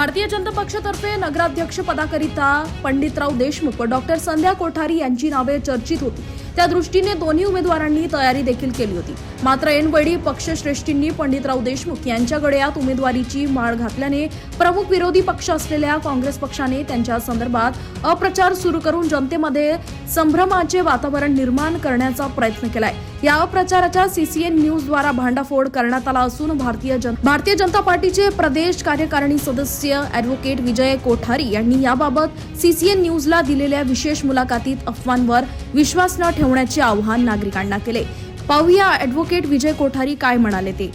भारतीय जनता पक्षातर्फे नगराध्यक्ष पदाकरिता पंडितराव देशमुख व डॉक्टर संध्या कोठारी यांची नावे चर्चित होती. त्या दृष्टीने दोन्ही उमेदवारांनी तयारी देखील केली होती. मात्र ऐनवेळी पक्षश्रेष्ठींनी पंडितराव देशमुख यांच्या गडयात उमेदवारीची माळ घातल्याने प्रमुख विरोधी पक्ष असलेल्या काँग्रेस पक्षाने त्यांच्या संदर्भात अप्रचार सुरू करून जनतेमध्ये संभ्रमाचे वातावरण निर्माण करण्याचा प्रयत्न केलाय. या अप्रचाराच्या सीसीएन न्यूज द्वारा भांडाफोड करण्यात आला असून भारतीय जन भारतीय जनता पार्टीचे प्रदेश कार्यकारिणी सदस्य अॅडव्होकेट विजय कोठारी यांनी याबाबत सीसीएन न्यूजला दिलेल्या विशेष मुलाखतीत अफवांवर विश्वास न ठेवण्याचे आवाहन नागरिकांना केले. पाहूया अॅडव्होकेट विजय कोठारी काय म्हणाले ते.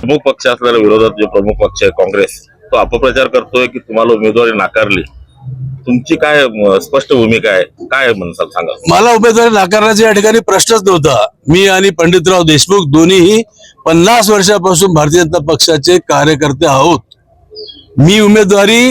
प्रमुख पक्ष असलेला विरोधात जो प्रमुख पक्ष आहे काँग्रेस तो अपप्रचार करतोय की तुम्हाला उमेदवारी नाकारली. तुमची काय स्पष्ट भूमिका आहे? काय म्हणसाल सांगा. मला उमेदवारी नाकारण्याचा या ठिकाणी प्रश्नच नव्हता. मी आणि पंडितराव देशमुख दोन्हीही पन्नास वर्षापासून भारतीय जनता पक्षाचे कार्यकर्ते आहोत. मी उमेदवारी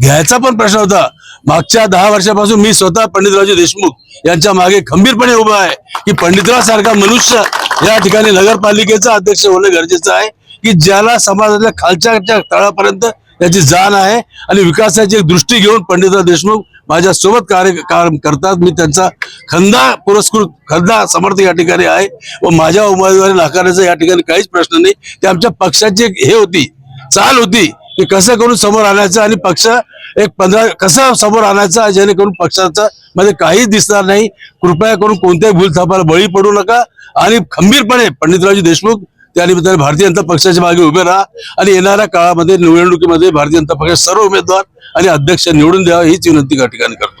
घ्यायचा पण प्रश्न होता. मागच्या दहा वर्षापासून मी स्वतः पंडितराजू देशमुख यांच्या मागे खंबीरपणे उभा आहे की पंडितराव सारखा मनुष्य या ठिकाणी नगरपालिकेचा अध्यक्ष होणं गरजेचं आहे की ज्याला समाजातल्या खालच्या तळापर्यंत याची जाण आहे आणि विकासाची एक दृष्टी घेऊन पंडितराव देशमुख माझ्या सोबत कार्य काम करतात. मी त्यांचा खंदा पुरस्कृत खंदा समर्थ या ठिकाणी आहे व माझ्या उमेदवारी नाकारण्याचा या ठिकाणी काहीच प्रश्न नाही. ते आमच्या पक्षाची एक हे होती चाल होती. की कसं करून समोर आणायचं आणि पक्ष एक पंधरा कसं समोर आणायचा जेणेकरून पक्षाचं मध्ये काहीच दिसणार नाही. कृपया करून कोणत्याही भूलथापाला बळी पडू नका. आणि खंबीरपणे पंडितरावजी देशमुख त्या निमित्ताने भारतीय जनता पक्षाच्या मागे उभे राहा आणि येणाऱ्या काळामध्ये निवडणुकीमध्ये भारतीय जनता पक्षाचे सर्व उमेदवार आणि अध्यक्ष निवडून द्यावा हीच विनंती या ठिकाणी करतो.